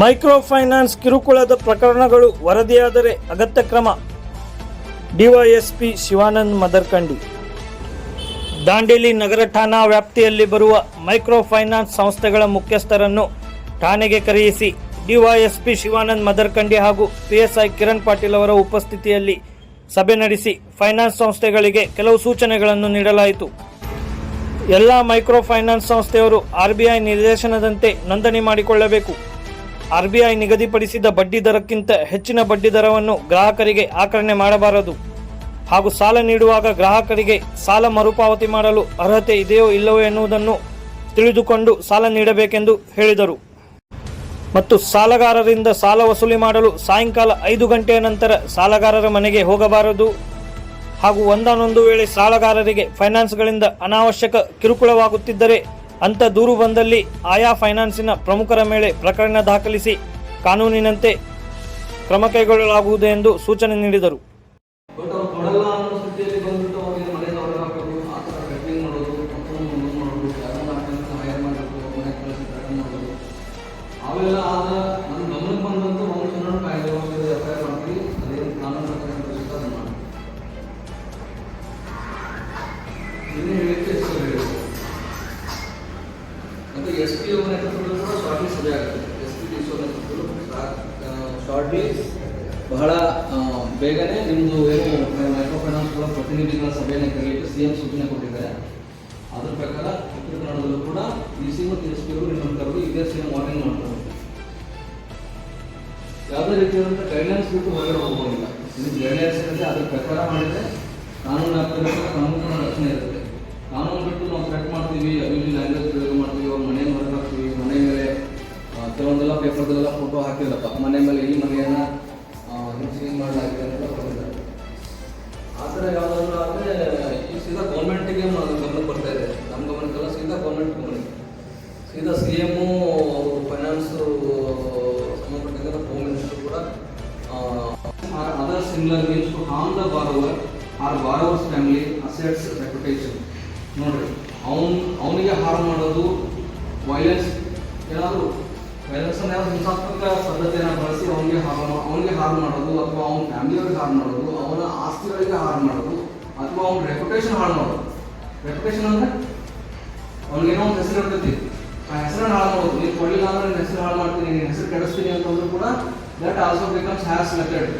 Micro finance ಕಿರುಕುಳದ ಪ್ರಕರಣಗಳು ವರದಿಯಾದರೆ ಅಗತ್ಯ ಕ್ರಮ. ಡಿವೈಎಸ್ಪಿ ಶಿವಾನಂದ್ ಮದರ್ಕಂಡಿ. ದಾಂಡೇಲಿ ನಗರ ಠಾಣಾ ವ್ಯಾಪ್ತಿಯಲ್ಲಿ ಬರುವ ಮೈಕ್ರೋ ಫೈನಾನ್ಸ್ ಸಂಸ್ಥೆಗಳ ಮುಖ್ಯಸ್ಥರನ್ನು ಠಾಣೆಗೆ ಕರೆಯಿಸಿ ಡಿವೈಎಸ್ಪಿ ಶಿವಾನಂದ್ ಮದರ್ಕಂಡಿ ಹಾಗೂ ಪಿಎಸ್ಐ ಕಿರಣ್ ಪಾಟೀಲ್ ಅವರ ಉಪಸ್ಥಿತಿಯಲ್ಲಿ ಸಭೆ ನಡೆಸಿ ಫೈನಾನ್ಸ್ ಸಂಸ್ಥೆಗಳಿಗೆ ಕೆಲವು ಸೂಚನೆಗಳನ್ನು ನೀಡಲಾಯಿತು. ಎಲ್ಲ ಮೈಕ್ರೋ ಫೈನಾನ್ಸ್ ಸಂಸ್ಥೆಯವರು ಆರ್ಬಿಐ ನಿರ್ದೇಶನದಂತೆ ನೋಂದಣಿ ಮಾಡಿಕೊಳ್ಳಬೇಕು. ಆರ್ಬಿಐ ನಿಗದಿಪಡಿಸಿದ ಬಡ್ಡಿ ದರಕ್ಕಿಂತ ಹೆಚ್ಚಿನ ಬಡ್ಡಿ ದರವನ್ನು ಗ್ರಾಹಕರಿಗೆ ಆಕರಣೆ ಮಾಡಬಾರದು. ಹಾಗೂ ಸಾಲ ನೀಡುವಾಗ ಗ್ರಾಹಕರಿಗೆ ಸಾಲ ಮರುಪಾವತಿ ಮಾಡಲು ಅರ್ಹತೆ ಇದೆಯೋ ಇಲ್ಲವೋ ಎನ್ನುವುದನ್ನು ತಿಳಿದುಕೊಂಡು ಸಾಲ ನೀಡಬೇಕೆಂದು ಹೇಳಿದರು. ಮತ್ತು ಸಾಲಗಾರರಿಂದ ಸಾಲ ವಸೂಲಿ ಮಾಡಲು ಸಾಯಂಕಾಲ ಐದು ಗಂಟೆಯ ನಂತರ ಸಾಲಗಾರರ ಮನೆಗೆ ಹೋಗಬಾರದು. ಹಾಗೂ ಒಂದಾನೊಂದು ವೇಳೆ ಸಾಲಗಾರರಿಗೆ ಫೈನಾನ್ಸ್ಗಳಿಂದ ಅನಾವಶ್ಯಕ ಕಿರುಕುಳವಾಗುತ್ತಿದ್ದರೆ ಅಂತ ದೂರು ಬಂದಲ್ಲಿ ಆಯಾ ಫೈನಾನ್ಸಿನ ಪ್ರಮುಖರ ಮೇಲೆ ಪ್ರಕರಣ ದಾಖಲಿಸಿ ಕಾನೂನಿನಂತೆ ಕ್ರಮ ಕೈಗೊಳ್ಳಲಾಗುವುದು ಎಂದು ಸೂಚನೆ ನೀಡಿದರು. ಮತ್ತು ಎಸ್ ಪಿ ಓ ನೇತೃತ್ವದಲ್ಲೂ ಕೂಡ ಶಾರ್ಟ್ಲಿ ಸಭೆ ಆಗುತ್ತೆ. ಎಸ್ ಪಿ ಡಿ ಸಿ ಅವರ ನೇತೃತ್ವದಲ್ಲೂ ಶಾರ್ಟ್ಲಿ ಬಹಳ ಬೇಗನೆ ನಿಮ್ಮದು ಏನು ಮೈಕ್ರೋ ಫೈನಾನ್ಸ್ಗಳ ಪ್ರತಿನಿಧಿಗಳ ಸಭೆಯನ್ನು ಕರೆಯಲಿಕ್ಕೆ ಸಿ ಎಂ ಸೂಚನೆ ಕೊಟ್ಟಿದ್ದಾರೆ. ಅದರ ಪ್ರಕಾರ ಉತ್ತರ ಕನ್ನಡದಲ್ಲೂ ಕೂಡ ಡಿ ಸಿ ಮತ್ತು ಎಸ್ ಪಿ ಅವರು ನಿಮ್ಮನ್ನು ಕರೆದು ಇದೇ ಸಿ ಎಂ ವಾರ್ನಿಂಗ್ ಮಾಡ್ತಾರೆ. ಯಾವುದೇ ರೀತಿಯಾದಂಥ ಗೈಡ್ಲೈನ್ಸ್ ಬಿಟ್ಟು ಹೊರಗಡೆ ಹೋಗೋದಿಲ್ಲ ಇದು ಗೈಡ್ಲೈನ್ಸ್ ಇರುತ್ತೆ, ಅದ್ರ ಪ್ರಕಾರ ಮಾಡಿದರೆ ಕಾನೂನು ಆಗ್ತಿರುತ್ತೆ ಕಾನೂನು ರಚನೆ ಇರುತ್ತೆ. ಪೇಪರ್ದೆಲ್ಲ ಫೋಟೋ ಹಾಕಿದ್ರಪ್ಪ. ಮನೆ ಮೇಲೆ ಈ ಮನೆಯನ್ನ ಹಿಂಗೆ ಮಾಡಲಾಗಿದೆ ಅಂತ ಬಂದಿದ್ದಾರೆ ಆ ಥರ ಯಾವುದಾದ್ರು ಆದರೆ, ಈ ಸೀದಾ ಗೌರ್ಮೆಂಟಿಗೆ ಗಮನ ಬರ್ತಾ ಇದೆ ನಮ್ಮ ಗಮನಕ್ಕೆಲ್ಲ ಸೀದಾ ಗೌರ್ಮೆಂಟ್ ಗಮನಕ್ಕೆ ಸೀದಾ ಸಿ ಎಮ್ಮು ಫೈನಾನ್ಸ್ ಸಂಬಂಧಪಟ್ಟಿದ್ದ ಹೋಮ್ ಮಿನಿಸ್ಟರ್ ಕೂಡ other similar means to harm the borrower or borrower's family assets reputation ನೋಡ್ರಿ, ಅವನ್, ಅವನಿಗೆ ಹಾರ್ಮ್ ಮಾಡೋದು ವೈಲೆನ್ಸ್ ಏನಾದ್ರು ಹಿಂಸಾತ್ಮಕ ಪದ್ಧತಿಯನ್ನು ಬಳಸಿ ಅವನಿಗೆ ಹಾರ್ಮ್ ಅವನಿಗೆ ಹಾರ್ಮ್ ಮಾಡೋದು ಅಥವಾ ಅವನ ಫ್ಯಾಮಿಲಿಯವ್ರಿಗೆ ಹಾರ್ಮ್ ಮಾಡೋದು ಅವನ ಆಸ್ತಿಗಳಿಗೆ ಹಾರ್ಮ್ ಮಾಡೋದು ಅಥವಾ ಅವನ ರೆಪ್ಯುಟೇಷನ್ ಹಾಳು ಮಾಡೋದು ರೆಪ್ಯುಟೇಷನ್ ಅಂದ್ರೆ ಅವನಿಗೇನೋ ಒಂದು ಹೆಸರು ಇರ್ತೈತಿ ಆ ಹೆಸರನ್ನ ಹಾಳು ಮಾಡೋದು ನೀನು ಕೊಡಲಿಲ್ಲ ಅಂದ್ರೆ ನಿನ್ನ ಹೆಸರು ಹಾಳು ಮಾಡ್ತೀನಿ ನಿನ್ನ ಹೆಸರು ಕೆಡಿಸ್ತೀನಿ ಅಂತಂದ್ರೂ ಕೂಡ that also becomes has method